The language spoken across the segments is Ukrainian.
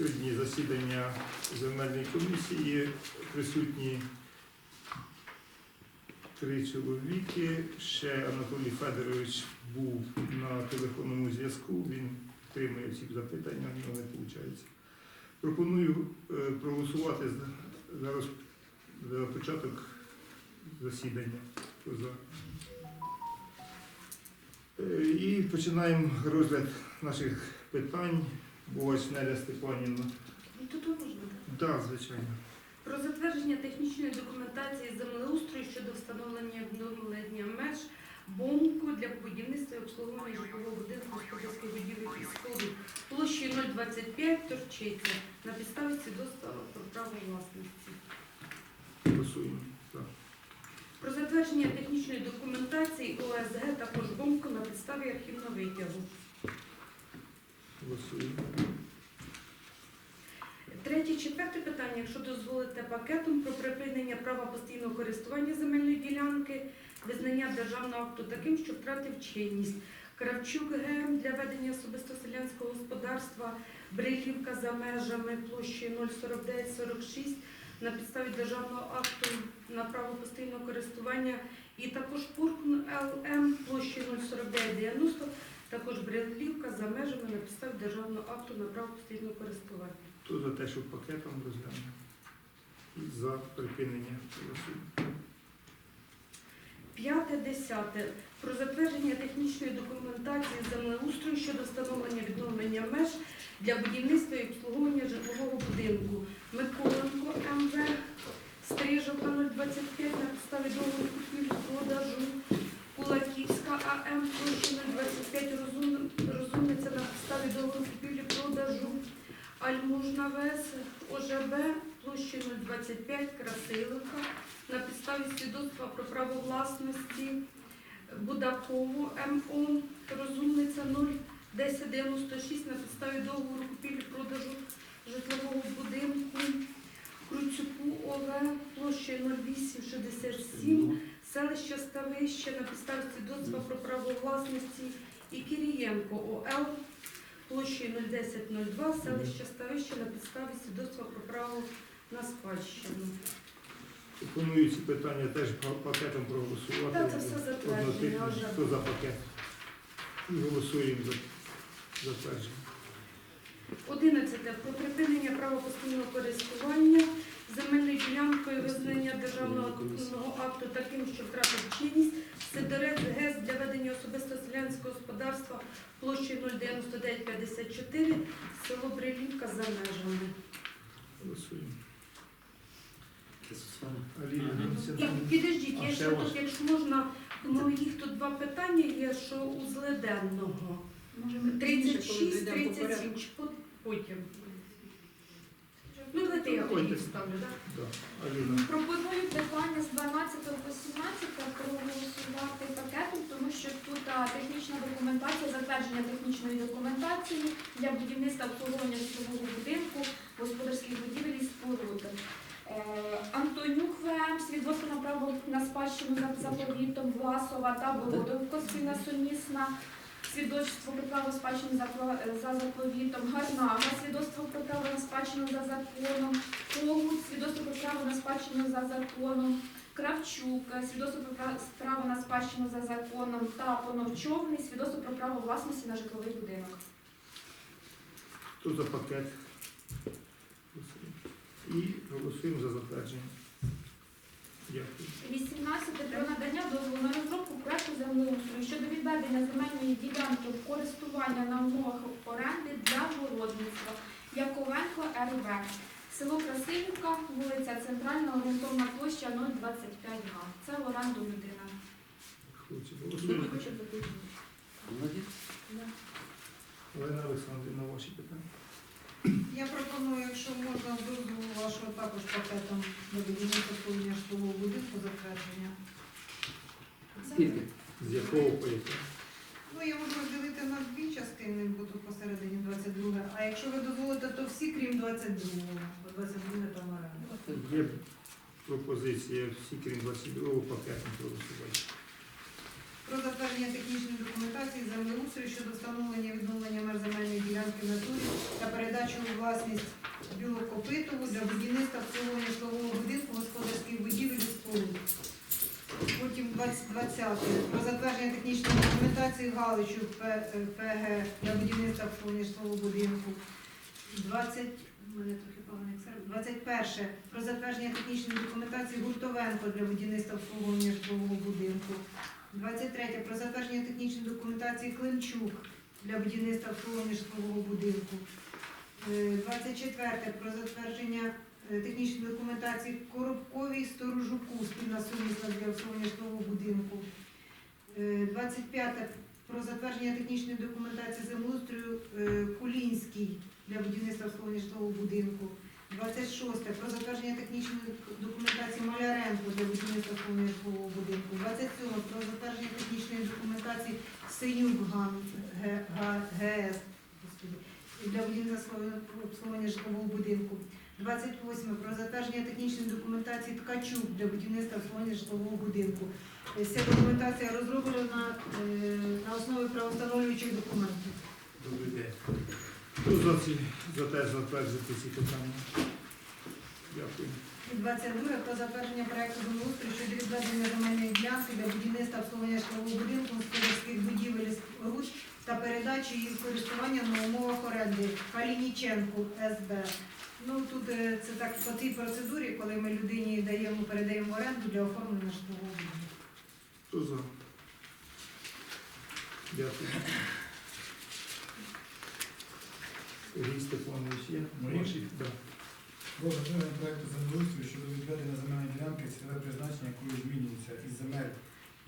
Сьогодні засідання земельної комісії. Присутні три чоловіки. Ще Анатолій Федорович був на телефонному зв'язку. Він підтримує всі запитання, нього не виходить. Пропоную е, проголосувати за, за, початок засідання. Е, І починаємо розгляд наших питань. Бувач Неля Степанівна. Ну, Тут можна. Так, звичайно. Про затвердження технічної документації землеустрою щодо встановлення відновлення меж бомку для будівництва і обслуговування житлового будинку господарських будівель і споруд площею 025 торчиться на підставі свідоцтва про право власності. Голосуємо. Так. Про затвердження технічної документації ОСГ також бомку на підставі архівного витягу. Третє, четверте питання, якщо дозволите пакетом про припинення права постійного користування земельної ділянки, визнання державного акту таким, що втратив чинність. Кравчук ГМ для ведення особисто селянського господарства, Брилівка за межами площі 04946 на підставі державного акту на право постійного користування і також Пуркн ЛМ площі 04990, також Брилівка за межами на підставі державного акту на право постійного користування. Хто за те, щоб пакетом розглянути? І за припинення. П'яте, десяте. Про затвердження технічної документації землеустрою щодо встановлення відновлення меж для будівництва і обслуговування житлового будинку. Миколенко МВ, Стрижовка 025 на підставі договору купівлі-продажу, Кулаківська АМ, площа 025 Розум- розумниця на підставі договору купівлі-продажу, Альмужна ВС, ОЖБ, площею 025 Красилівка на підставі свідоцтва про право власності Будакову МО, розумниця 01096 на підставі договору купівлі-продажу житлового будинку, Круцюку ОВ, площею 0867, селище Ставище на підставі свідоцтва про право власності і Кирієнко ОЛ, площею 1002, селище Ставище на підставі свідоцтва про право на спадщину. Пропоную ці питання теж пакетом проголосувати. Так, це все затвердження. Хто за пакет? І голосуємо за затвердження. 11. Про припинення права постійного користування земельною ділянкою визнання державного активного акту таким, що втратив чинність. Сидорець ГЕС для ведення особисто селянського господарства площею 09954, село Брилівка за межами. Голосуємо. І підождіть, я ще ще тут, якщо можна, моїх тут два питання є, що у Зледенного. 36, 37, потім. Ну, давайте я ставлю, так? Да. Аліна. Пропоную питання з 12 по 17 проголосувати пакетом, тому що тут а, технічна документація, затвердження технічної документації для будівництва обслуговування житлового будинку, господарських будівель і споруд. Е, Антонюк ВМ, свідоцтво на право на спадщину за заповітом Власова та Володовко спільна сумісна. Свідоцтво про право спадщини за, за заповітом, Гарнага, свідоцтво про право на спадщину за законом, Когут, свідоцтво про право на спадщину за законом, Кравчук, свідоцтво про право на спадщину за законом та Поновчовний, свідоцтво про право власності на житловий будинок. Хто за пакет? І голосуємо за затвердження. Дякую. 18 про надання дозволу на розробку проекту землеустрою щодо відведення земельної ділянки в користування на умовах оренди для городництва. Яковенко РВ. Село Красилівка, вулиця Центральна, орієнтовна площа 025 га. Це в оренду людина. Хлопці, голосуємо. Олена Олександрівна, ваші питання. Я пропоную, якщо можна, з дозволу вашого також пакетом на будівництво сповнення житлового будинку затвердження. Скільки? З якого по яке? Ну, я можу розділити на дві частини, бо тут посередині 22. А якщо ви дозволите, то всі, крім 22-го. Бо 22 там оренда. Є пропозиція всі, крім 22-го, пакетом проголосувати. Про затвердження технічної документації землеустрою щодо встановлення відновлення меж земельної ділянки в натурі та передачу у власність Білокопитову для будівництва обслуговування житлового будинку господарських будівель і. Потім 20 20 про затвердження технічної документації Галичу ПГ для будівництва обслуговування житлового будинку. 20, у мене трохи поганий 21. Про затвердження технічної документації Гуртовенко для будівництва обслуговування житлового будинку. 23. Про затвердження технічної документації Климчук для будівництва обслуговування житлового будинку. Е, 24. Про затвердження е, технічної документації Коробковій Сторожуку спільна сумісна для обслуговування житлового будинку. Е, 25. Про затвердження технічної документації землеустрою е, Кулінський для будівництва обслуговування житлового будинку. 26. Про затвердження технічної документації Маляренко для будівництва житлового будинку. 27. Про затвердження технічної документації Г- ГС для будівництва обслуговування житлового будинку. 28. Про затвердження технічної документації Ткачук для будівництва обслуговування житлового будинку. Е, Ця документація розроблена е, на основі правоустановлюючих документів. Добрий день. Хто за, те затвердити ці питання? Дякую. 22 про затвердження проекту землеустрою щодо відведення земельної ділянки для будівництва обслуговування житлового будинку, господарських будівель споруд та передачі її в користування на умовах оренди Калініченку СБ. Ну тут е, це так по тій процедурі, коли ми людині даємо, передаємо оренду для оформлення житлового будинку. Хто за? Дякую. Сергій Степанович є? Ваші? Да. Про затвердження проекту землеустрою щодо відведення земельної ділянки цільове призначення, якою змінюється із земель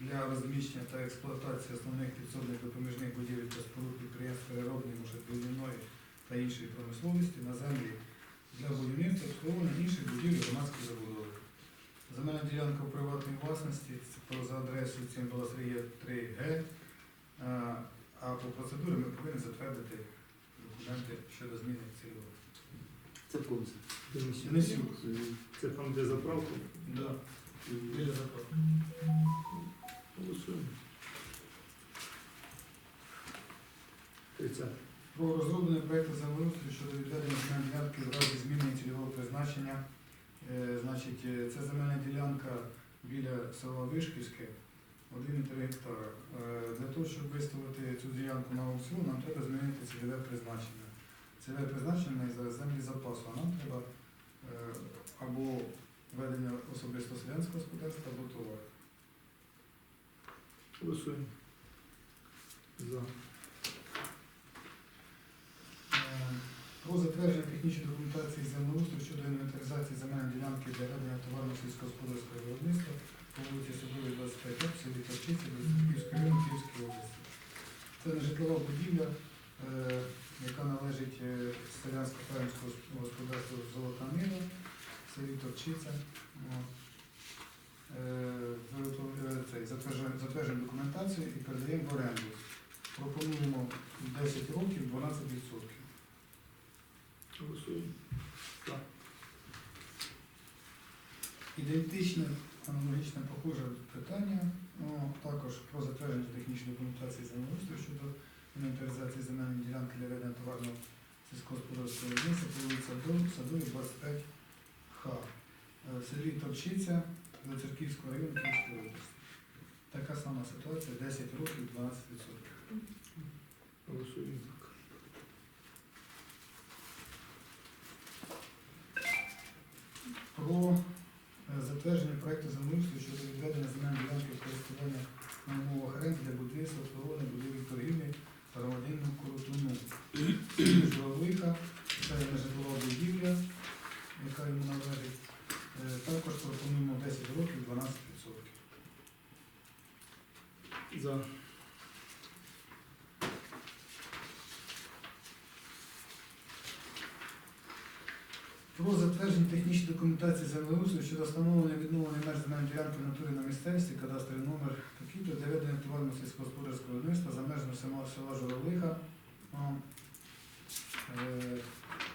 для розміщення та експлуатації основних підсобних допоміжних будівель та споруд підприємств переробної, машинобудівної та іншої промисловості на землі для будівництва обслуговування інших будівель громадської забудови. Земельна ділянка у приватній власності за адресою Цимбала Сергія 3Г. А, А по процедурі ми повинні затвердити документи щодо зміни цільового. Це в кому це? Денисюк. Це там, де заправка? Да. Біля заправки. Голосуємо. 30. Про розроблення проекту землеустрою щодо відведення земельної ділянки в разі зміни цільового призначення. Е, Значить, е, це земельна ділянка біля села Вишківське, 1,3 гектара. Е, Для того, щоб виставити цю ділянку на аукціон, нам треба змінити цільове призначення. Цільове призначення зараз землі запасу, а нам треба е, або ведення особисто селянського господарства, або товар. Голосуємо. За. Е, Про затвердження технічної документації землеустрою щодо інвентаризації земельної ділянки для ведення товарно сільськогосподарського виробництва по вулиці Соборі 25 в селі Торчиці, Київської району Київської області. Це житлова будівля, е, яка належить е, селянсько фермерському господарству Золота Мина, селі Торчиця. От. Е, виготовлює- цей, Затверджуємо затверджуємо документацію і передаємо в оренду. Пропонуємо 10 років 12%. Голосуємо. За. Ідентичне, аналогічне, похоже питання. Ну, також про затвердження технічної документації землеустрою щодо інвентаризації земельної ділянки для ведення товарного сільськогосподарського виробництва по вулиця Дом, Садові, 25 Х. Е, Торчиця, Зацерківського району Київської області. Така сама ситуація, 10 років, 12%. Голосуємо. про е, затвердження проекту землеустрою щодо відведення земельної ділянки користування на умовах оренди для будівництва обслуговування будівель торгівлі громадянину Коротуну. Журавлиха, це нежитлова будівля, яка йому належить. Е, Також пропонуємо 10 років 12%. За. Про затвердження технічної документації землеустрою встановлення відновлення меж земельної ділянки в натурі на місцевості, кадастровий номер такий-то для ведення товарного сільськогосподарського виробництва за межами села, села Журавлиха е,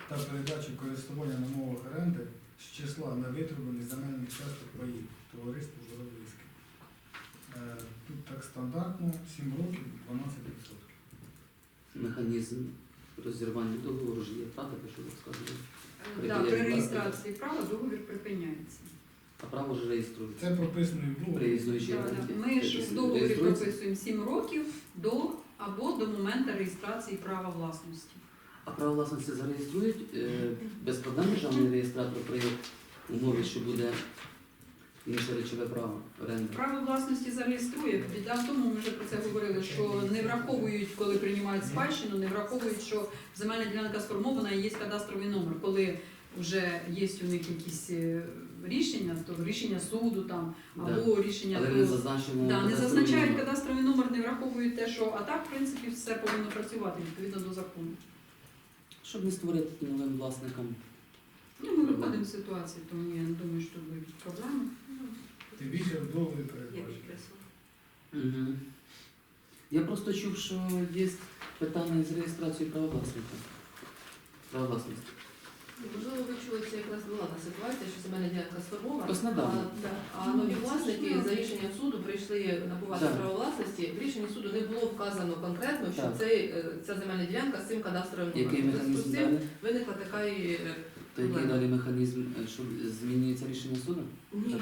та передачі користування на мовах оренди з числа невитрублених земельних часток паїв товариству Журавлиське. Е, Тут так стандартно, 7 років 12%. Механізм розірвання договору ж є, правда, що ви сказали? Е, Да, при реєстрації права договір припиняється. А право ж реєструється. Це прописано і в При договорі. Да, да. Ми ж в договорі Реєструється? прописуємо 7 років до або до моменту реєстрації права власності. А право власності зареєструють е, без проблем державний реєстратор при умові, що буде інше речове право оренди. Право власності зареєструє. Біда в тому, ми вже про це говорили, що не враховують, коли приймають спадщину, не враховують, що земельна ділянка сформована і є кадастровий номер. Коли вже є у них якісь е, рішення, то рішення суду там або рішення Але не зазначено. Да, не зазначають номер. кадастровий номер, не враховують те, що а так, в принципі, все повинно працювати відповідно до закону. Щоб не створити новим власникам. Ну, ми виходимо з ситуації, тому я не думаю, що тут будуть проблеми. Тим більше в договорі Є Угу. Я просто чув, що є питання з реєстрацією права власника. Права власності. Можливо, ви чули, це якраз була та ситуація, що земельна ділянка сформована, а, да, а нові власники за рішенням суду прийшли набувати Так. право власності. В рішенні суду не було вказано конкретно, що Так. цей, е, ця земельна ділянка з цим кадастровим Який номером. В зв'язку з цим далі? виникла така і е, То який далі механізм, е, що змінюється рішення суду? ні.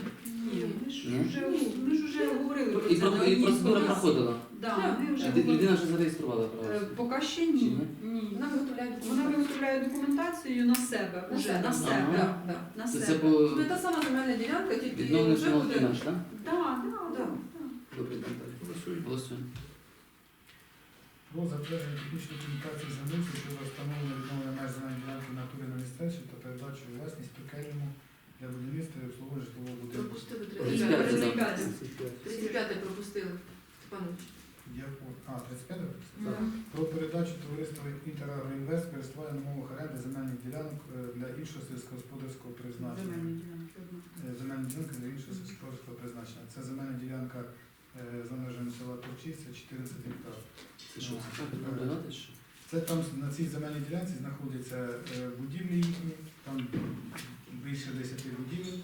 Ні, ми ж Ні? вже ми ж вже говорили про І, це. про, на і одній з процедура проходила. Да, ми вже говорили. Людина вже зареєструвала право. Е, власності. Поки ще Чи ні. ні? Ні. Вона виготовляє Вона документи. виготовляє документацію на себе, На уже себе. на Ага. себе. Да, да. На То себе. це по Це та сама земельна ділянка, тільки вже буде. наш, так? Да, да, да. Добре, Наталі. Голосуємо. Голосуємо. Про затвердження технічної документації землеустрою щодо встановлення відновлення меж земельної ділянки в натурі на місцеві та передачу у власність пекельному для будівництва і обслуговування житлового будинку. Пропустили Тридцять п'ять. 35. 35. 35 пропустили. Степанович. Я по- А, 35 Да. Про передачу товариства «Інтерагроінвест» користування на умовах оренди земельних ділянок е, для іншого сільськогосподарського призначення. Земельні ділянки. Е, Земельні ділянки для іншого сільськогосподарського призначення. Це земельна ділянка за межами села Турчиця, 14 гектар. Це що? Це так, наблюдати, що? Це там на цій земельній ділянці знаходяться е, будівлі їхні, там більше 10 будівель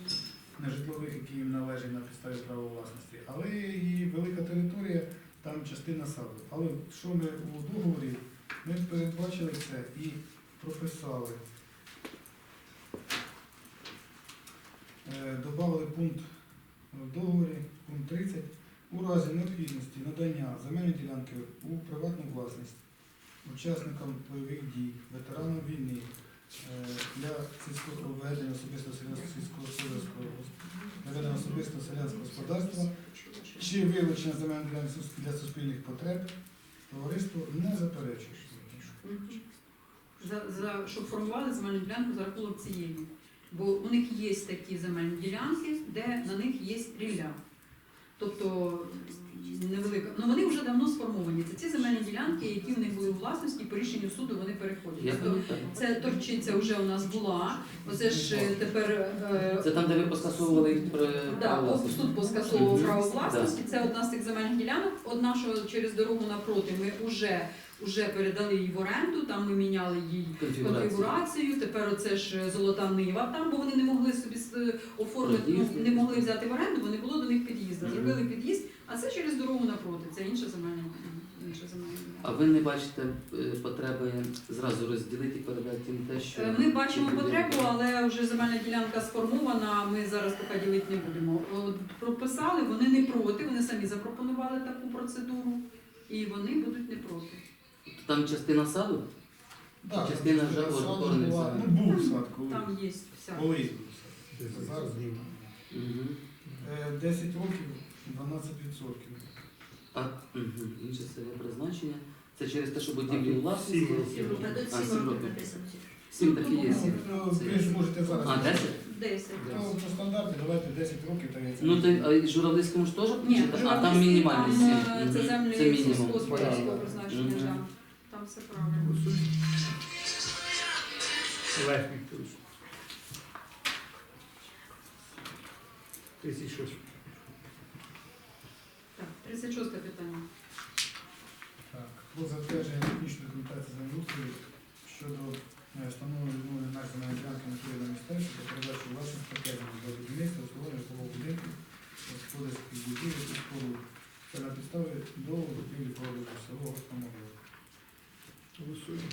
нежитлових, які їм належать на підставі права власності. Але і велика територія, там частина саду. Але що ми у договорі, ми передбачили це і прописали. Е, Добавили пункт в договорі, пункт 30. У разі необхідності надання земельної ділянки у приватну власність учасникам бойових дій, ветеранам війни е, для сільського ведення особистого особистого селянського господарства чи вилучення земельної ділянки для суспільних потреб, товариство не заперечує. За, за, щоб формували земельну ділянку за рахунок цієї. Бо у них є такі земельні ділянки, де на них є рілля. Тобто невелика. Ну вони вже давно сформовані. Це ці земельні ділянки, які в них були у власності, по рішенню суду вони переходять. Тобто це торчиця вже у нас була. Оце ж е, тепер е, Це там, де ви поскасовували їх про Да, суд поскасовував право власності. Це одна з тих земельних ділянок. Одна, що через дорогу напроти, ми вже, вже передали її в оренду, там ми міняли їй Конфігурація. конфігурацію. Тепер оце ж золота нива там, бо вони не могли собі с- оформити, ну, Під'їзд. не могли взяти в оренду, бо не було до них під'їзду. Мгм. Зробили під'їзд, а це через дорогу напроти. Це інша земельна інша земельна А ви не бачите е, потреби зразу розділити і передати їм те, що Е, Ми бачимо потребу, але вже земельна ділянка сформована. Ми зараз поки ділити не будемо. От Прописали, вони не проти, вони самі запропонували таку процедуру, і вони будуть не проти. Там частина саду? Да, Частина вже саду була- Ну, був сад колись. Там є вся. Колись був сад. Зараз ні. Угу. Е, 10 років 12%. А угу. інше це призначення. Це через те, що будівлі власності. Сім років. А, сім років. Сім так і є. Сім. Ну, ви ж можете зараз. А, 10? Десять. Ну, по стандарту давайте 10 років, та я це. Ну, то, а і Журавлицькому ж теж? Ні, Чи- а там мінімальний сім. е, Мгм. Це землі Це мінімум. сільськогосподарського Так. призначення. Мгм. да. Там все правильно. Голосуємо. Олег Вікторович. 36. Так, 36 питання. Так, про затвердження технічної документації землеустрою щодо е, встановлення відновлення меж земельної ділянки на території містечка та передачу власних пакетів для будівництва, обслуговування житлового будинку, господарських будівель і споруд. Це на підставі Голосуємо.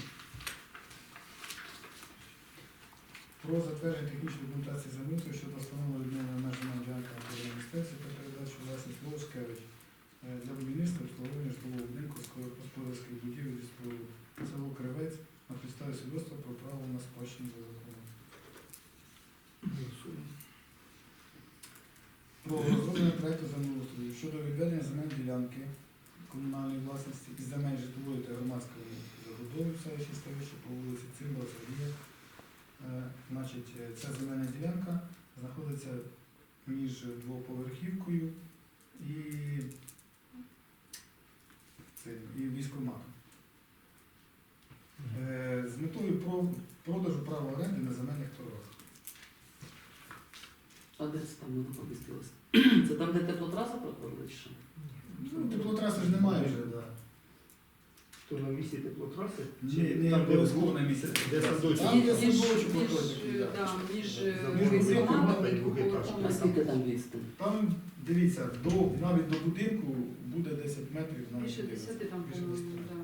Про затвердження технічної документації замітки щодо встановлення відновлення меж ділянка автомобільної інспекції та передачу власність Волоскевич е, для будівництва обслуговування житлового будинку господарських будівель з село Кривець на підставі свідоцтва про право на спадщину за законом. Голосуємо. Про розроблення проєкту землеустрою щодо відведення земель ділянки комунальної власності із земель житлової та громадської забудови в селищі Ставище по вулиці Цимбал Сергія. Е, Значить, е, ця земельна ділянка знаходиться між двоповерхівкою і, і військоматом. Е, З метою про- продажу права оренди на земельних торгах. А де це там воно? Це там, де теплотраса проходила чи що? Ну, теплотраси ж немає вже, да. То на місці теплотраси? Ні, Чи не там, де обов'язково на місці Де садочок? Там є Між- садочок між, проходить, е, да. да, між е, будинком двохетажкою. А скільки там відстань? Там, дивіться, до, навіть до будинку буде 10 метрів навіть Більше 10 там, по-моєму, 10. да.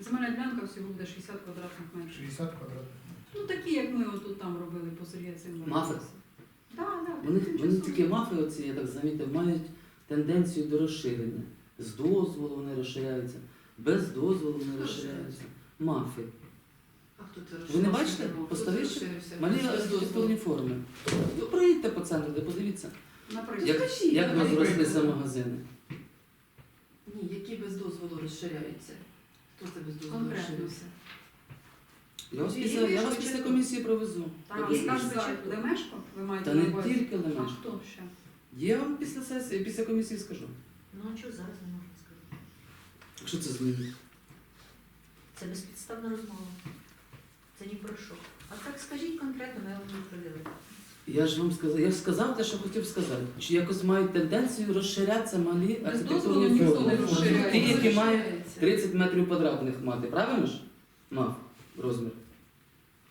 І Земельна ділянка всього буде 60 квадратних метрів. 60 квадратних метрів. Ну такі, як ми отут там робили по Сергія Цимбалу. Мафи? Да, да, Вони, вони тільки мафи оці, я так замітив, мають тенденцію до розширення. З дозволу вони розширяються, без дозволу вони розширяються. Мафи. А хто це Ви не бачите? Поставивши? Малі архітектурні форми. Ви проїдьте по центру, де подивіться, Наприклад. як, Скажіть, як давай. розрослися магазини. Ні, які без дозволу розширяються? Хто це без дозволу Конкретно. розширився? Я вас Чи після, є я вас після комісії провезу. Там скажете, спочатку? Лемешко, ви маєте Та на не увазі? тільки А Лемеш. хто ще? Я вам після сесії, після комісії скажу. Ну а чого зараз не можна сказати? Що це змінить? Це безпідставна розмова. Це ні про що. А так скажіть конкретно, ми вам відповіли. Я ж вам сказав, я ж сказав те, що хотів сказати. Чи якось мають тенденцію розширятися малі Без дозволу архітектурні ніхто не форми. розширяє. Ті, які мають 30 метрів квадратних мати, правильно ж? Мав розмір.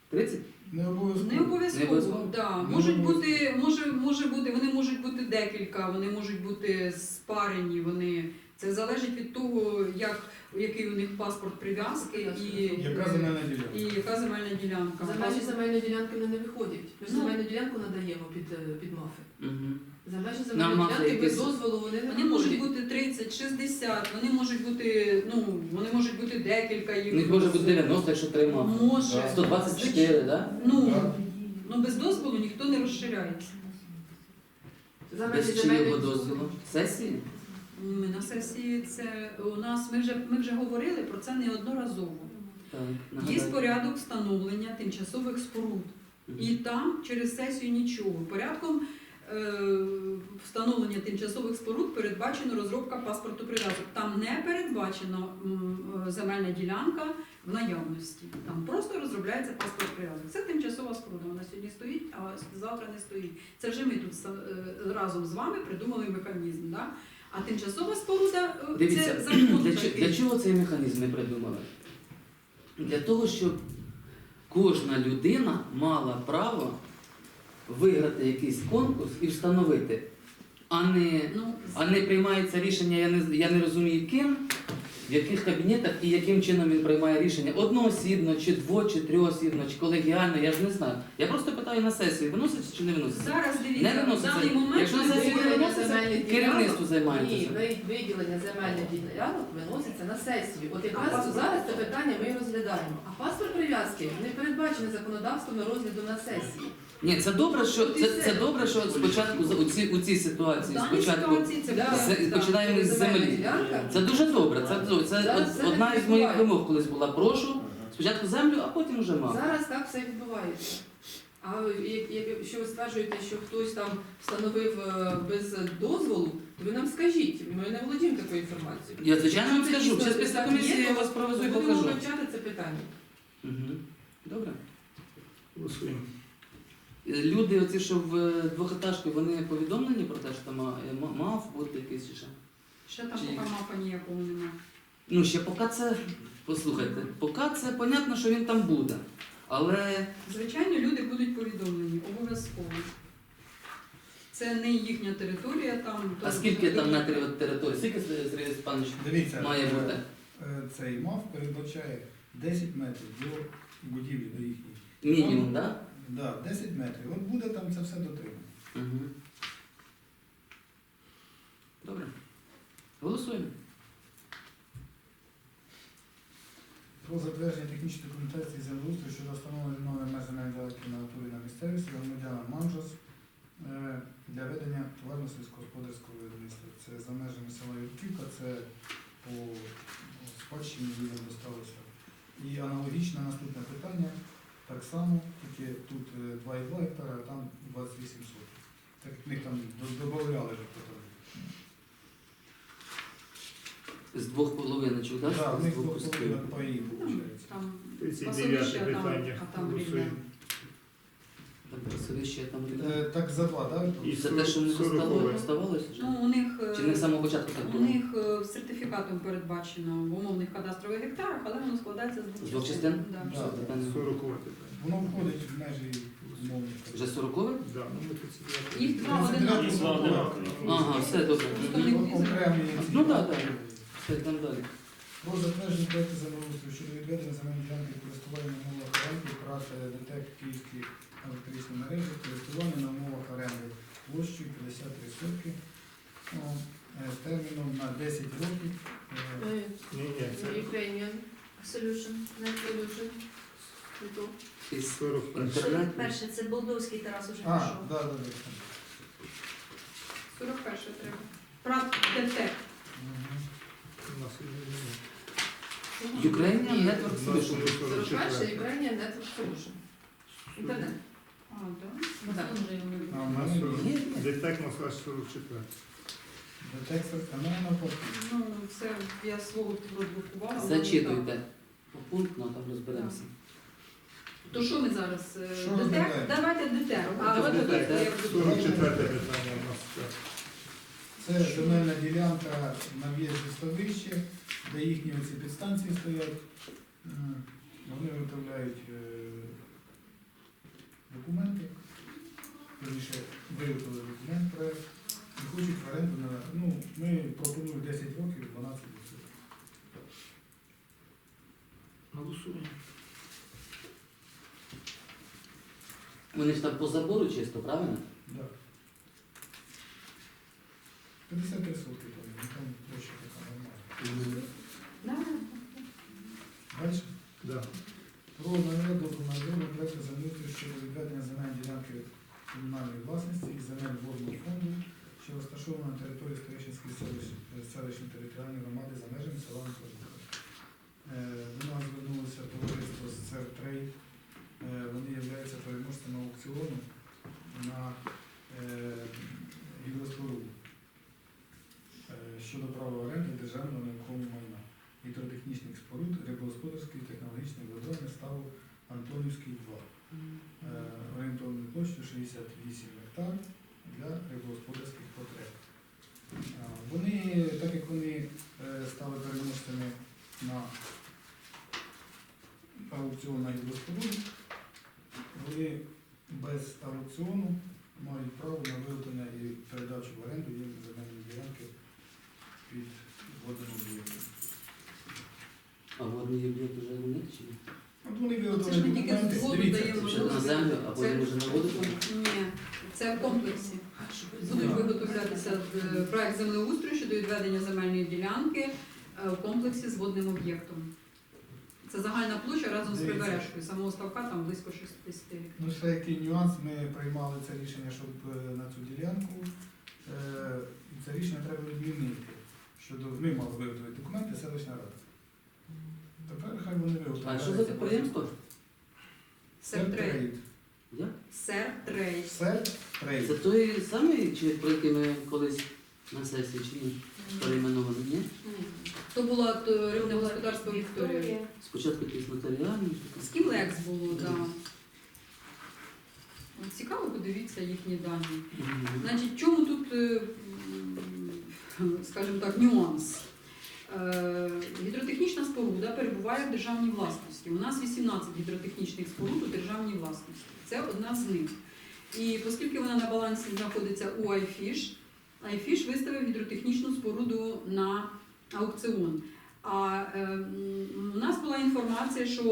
30? Не обов'язково. Не обов'язково, обов'язково? да. Не Можуть обов'язково. бути, може, може бути, вони можуть бути декілька, вони можуть бути спарені, вони. Це залежить від того, як, який у них паспорт прив'язки і, Яка земельна ділянка? і яка земельна ділянка. За межі земельної ділянки вони не виходять. Ми ж Ну. земельну ділянку надаємо під, е, під мафи. Угу. За межі земельної ділянки без дозволу вони не Вони можуть виходять. бути 30, 60, вони можуть бути, ну, вони можуть бути декілька їх. У них може бути 90, якщо три. Може. 124, так? Да? Ну, Да. ну, без дозволу ніхто не розширяється. За межі Без чиєго земельної дозволу? Сесії? Ми на сесії це у нас, ми вже, ми вже говорили про це неодноразово. Так, Є нагадаю. порядок встановлення тимчасових споруд. І там через сесію нічого. Порядком встановлення тимчасових споруд передбачено розробка паспорту прив'язок. Там не передбачено е, земельна ділянка в наявності. Там просто розробляється паспорт прив'язок. Це тимчасова споруда. Вона сьогодні стоїть, а завтра не стоїть. Це вже ми тут е, разом з вами придумали механізм. Да? А тимчасова споруда е, Дивіться, це закон для, для чого цей механізм ми придумали? Для того, щоб кожна людина мала право виграти якийсь конкурс і встановити, а не, Ну, а не приймається рішення, я не, я не розумію ким, в яких кабінетах і яким чином він приймає рішення одноосібно, чи дво, чи трьохосібно, чи колегіально, я ж не знаю. Я просто питаю на сесію, виноситься чи не виноситься? Зараз Не дивіться, в виноситься. даний момент Якщо на сесію не виноситься, земельних керівництво займається Ні, цим. ви- виділення земельних ділянок виноситься на сесію. От якраз зараз це питання ми і розглядаємо. А паспорт прив'язки не передбачений законодавством розгляду на сесії. Ні, це добре, що це, це добре, що спочатку за- у цій, у цій В ситуації, даній спочатку ситуації це Да. буде- з- починаємо з Земельна землі. ділянка. Це дуже добре. Це, це, це Зараз це одна із моїх відбувається. вимог колись була. Прошу спочатку землю, а потім вже мав. Зараз так все відбувається. А як- як- якщо ви стверджуєте, що хтось там встановив е, без дозволу, то ви нам скажіть. Ми не володіємо такою інформацією. Я звичайно вам Якщо це скажу. дійсно Зараз після так комісії я вас провезу і Будемо покажу. вивчати це питання. Угу. Добре. Голосуємо. Люди, оці, що в двохетажці, вони повідомлені про те, що там ма- мав бути якийсь чи що? Ще там Чи- поки мапа ніякого немає. Ну, ще поки це, послухайте, поки це понятно, що він там буде. Але Звичайно, люди будуть повідомлені, обов'язково. Це не їхня територія там. а то- скільки там метрів від території? Скільки Сергій Степанович Дивіться, має е, бути? е, цей МАФ передбачає 10 метрів до будівлі, до їхньої. Мінімум, так? Да, 10 метрів. От буде там це все дотримано. Угу. Добре. Голосуємо. Про затвердження технічної документації землеустрою щодо встановлення нової меж земельної ділянки на натурі на місцевості громадянам Манжос е, для ведення товарно-сільськогосподарського виробництва. Це за межами села Юрківка, це по по спадщині людям досталося. І аналогічне наступне питання, так само, тільки тут е, 2,2 гектара, а там 28 соток. Так ми там додавали вже потім. З двох половиночок, так? Так, в З них двох було кусків. паї, виходить. Там 39 пасовище, а там, питання. а там рівне. Голосуємо. Там там Е. Так за два, так? І Це те, що оставалося вже? Ну, у них, е, Чи не з самого початку так у було? них е, сертифікатом передбачено в умовних кадастрових гектарах, але воно складається з двох З двох частин? Да. Да. Питання. 40. Воно входить в межі умовних. Вже сорокове? Да, ну ми 39. Їх два одинакові. Ага, все добре. Мгм. Окремі ці- Ну, да, да. Все, там далі. Про затвердження проекту землеустрою щодо відведення земельної ділянки користування оренди, прат ДТЕК Київські електричні мережі, користування на умовах оренди площею 53 сотки, о, е, терміном на 10 років. Е, Ні, ні, це Ukrainian Solution, Net Solution. Не то. Із 41. Перше, це Болдовський Тарас уже А, пішов. да, да, да. 41 треба. Прат ДТЕК. Мгм. у нас. Ukrainian Network Solution. 41 44. Ukrainian Network Solution. Інтернет. А, да? Так. А, У в нас мене 40. Є, є. Детек на слаж 44. ДТЕК, а в мене навпаки. Ну, це я слово розблокувала. Зачитуйте. По пункту, а там розберемося. То що ми зараз? е, Що розглядаємо? Давайте. А, буду- 44 питання у нас. так. Це земельна ділянка на в'їзді в ставище, де їхні оці підстанції стоять. М, Вони виготовляють е, документи, вірніше виготовили документ проект і хочуть в оренду на. Ну, ми пропонуємо 10 років, 12 відсотків. Голосуємо. Вони ж там по забору чисто, правильно? Да. 53 сотки там, ну, там площа така нормальна. Мгм. Да. Далі. Да. Про надання дозволу на розробку проекту землеустрою щодо відведення земельної ділянки комунальної власності і земель водного фонду, що розташована території селищної територіальної громади за межами села Анкожука. До нас звернулося товариство з ЦР-Трейд. Е, Вони являються переможцями аукціону на е, гідроспоруду е, щодо права оренди державного нерухомого майна гідротехнічних споруд рибогосподарської технологічної водойми ставу Антонівський 2. Е, Орієнтовною площею 68 гектар для рибогосподарських потреб. Вони, так як вони е, стали переможцями на аукціон на гідроспоруду, вони без аукціону мають право на виготовлення і передачу в оренду їм земельної ділянки під водним об'єктом. А водний об'єкт вже у них чи ні? От вони Це ж ми тільки документи. Дивіться, даємо. Чи на землю, а потім вже на воду? Ні, це в комплексі. Да. е, проект землеустрою щодо відведення земельної ділянки е, в комплексі з водним об'єктом. Це загальна площа разом з прибережкою. Самого ставка там близько 60 гектарів. Ну, ще який нюанс, ми приймали це рішення, щоб е, на цю ділянку. Це рішення треба відмінити. Щодо ми мали виготовити документи, селищна рада. Тепер хай вони А виготовляють. що за підприємство? Сертрейд. Як? Сертрейд. Сертрейд. Це той самий, чи про який ми колись на сесії, чи ні? Перейменований, ні? То було то рибне господарство Вікторія. Спочатку якийсь нотаріальний. З ким Лекс було, так. Да. Цікаво, подивіться їхні дані. Значить, чому тут, е, м, скажімо так, нюанс? Е, Гідротехнічна споруда перебуває в державній власності. У нас 18 гідротехнічних споруд у державній власності. Це одна з них. І оскільки вона на балансі знаходиться у iFish, iFish виставив гідротехнічну споруду на аукціон. А е, у нас була інформація, що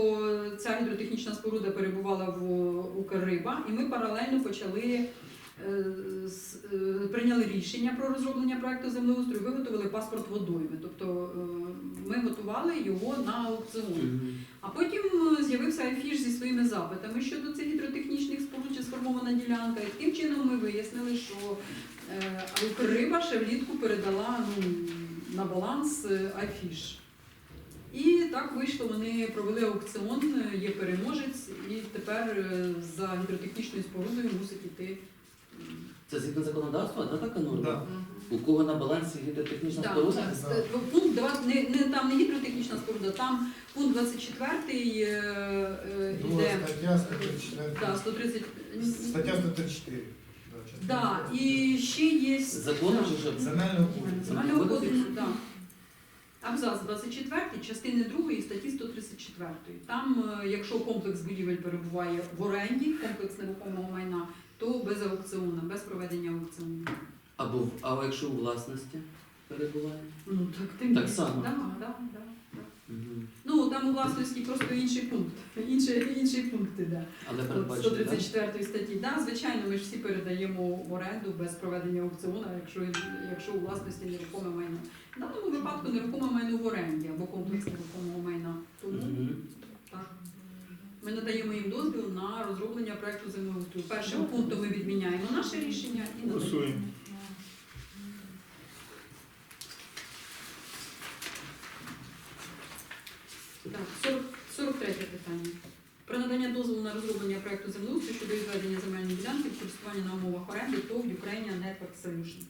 ця гідротехнічна споруда перебувала в Укрриба, і ми паралельно почали. Е, е, Прийняли рішення про розроблення проекту землеустрою, виготовили паспорт водойми. Тобто е, ми готували його на аукціон. А потім з'явився Афіш зі своїми запитами щодо цих гідротехнічних споруд чи сформована ділянка. І таким чином ми вияснили, що Укрриба ще влітку передала ну, на баланс Афіш. І так вийшло, вони провели аукціон, є переможець, і тепер за гідротехнічною спорудою мусить іти. Це згідно законодавства, да, така норма? Да. У кого на балансі гідротехнічна Да, споруда? так, е, Пункт 20, не, не, там не гідротехнічна споруда, там пункт 24 е, е, Друга іде. стаття, 134. Да, 130. Стаття 134. Да, частина Да, 134. і ще є Закону чи що? Земельного кодексу. Земельного кодексу, да. Абзац 24 частини 2 статті 134. Там, е, якщо комплекс будівель перебуває в оренді, комплекс нерухомого майна, то без аукціону, без проведення аукціону. Або в- а якщо у власності перебуває? Ну так тим Так більше. само. Да, да, да. Мгм. Ну там у власності просто інший пункт. Інший, інший пункт іде. Але От передбачено, так? 134 статті. Да, звичайно, ми ж всі передаємо в оренду без проведення аукціону, якщо, якщо у власності нерухоме майно. В даному випадку нерухоме майно в оренді або комплекс нерухомого майна. Тому Мгм. Ми надаємо їм дозвіл на розроблення проекту землеустрою. Першим пунктом ми відміняємо наше рішення і надаємо. Голосуємо. Так, 40, 43 питання. Про надання дозволу на розроблення проекту землеустрою щодо відведення земельної ділянки в користування на умовах оренди ТОВ Ukrainian Network Solution.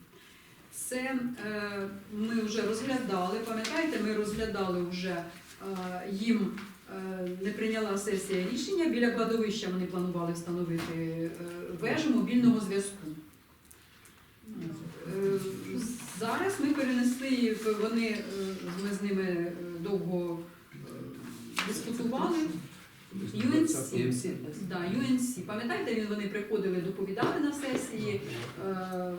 Це е, ми вже розглядали, пам'ятаєте, ми розглядали вже е, їм не прийняла сесія рішення. Біля кладовища вони планували встановити е, вежу мобільного зв'язку. Е, Зараз ми перенесли, вони, е, ми з ними е, довго е, дискутували. UNC. Да, UNC. Пам'ятаєте, вони приходили, доповідали на сесії е,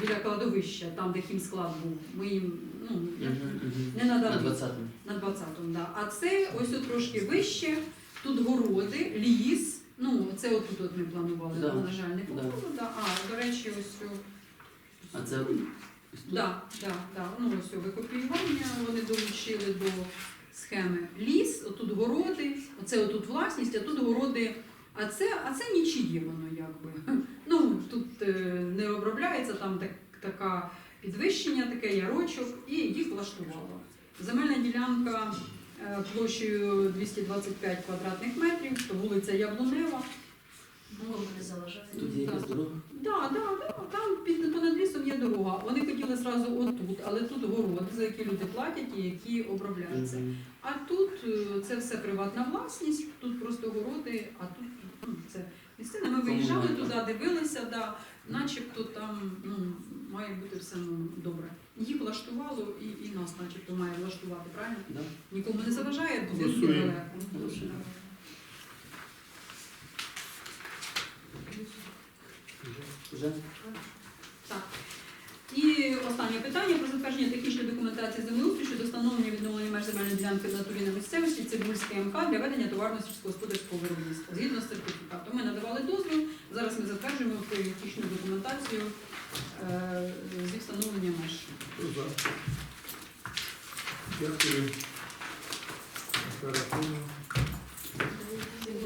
біля кладовища, там, де хімсклад був. Ми їм ну, не На надали 20-му. на 20-му. Да. А це ось от трошки вище, тут городи, ліс. Ну, це отут от ми планували, Да. але, на жаль, не Да. попало. Да. А, до речі, ось. о- А це ось тут? Да, да, да. Ну, ось викопіювання вони долучили до схеми. Ліс, отут городи, оце отут власність, а тут городи. А це, а це нічиє воно якби. Ну, тут е, не обробляється, там так, така підвищення, таке ярочок, і їх влаштувало. Земельна ділянка е, площею 225 квадратних метрів, то вулиця Яблунева. Норми не заважає. Тут є якась дорога? Да, да, да, там під понад лісом є дорога. Вони хотіли зразу отут, але тут городи, за які люди платять і які обробляються. А тут е, це все приватна власність, тут просто городи, а тут ну, це місцина. Ми виїжджали туди, дивилися, да, начебто там ну, має бути все ну, добре. Їх влаштувало і, і нас начебто має влаштувати, правильно? Да? Нікому не заважає, Голосуємо. далеко. Голосуємо. Вже? І останнє питання про затвердження технічної документації землеустрою щодо встановлення відновлення меж земельної ділянки в натурі на місцевості Цибульське МК для ведення товарного сільськогосподарського виробництва згідно з сертифікатом. Ми надавали дозвіл. Зараз ми затверджуємо технічну документацію е, зі встановлення меж. Ну, Дякую. Переходимо.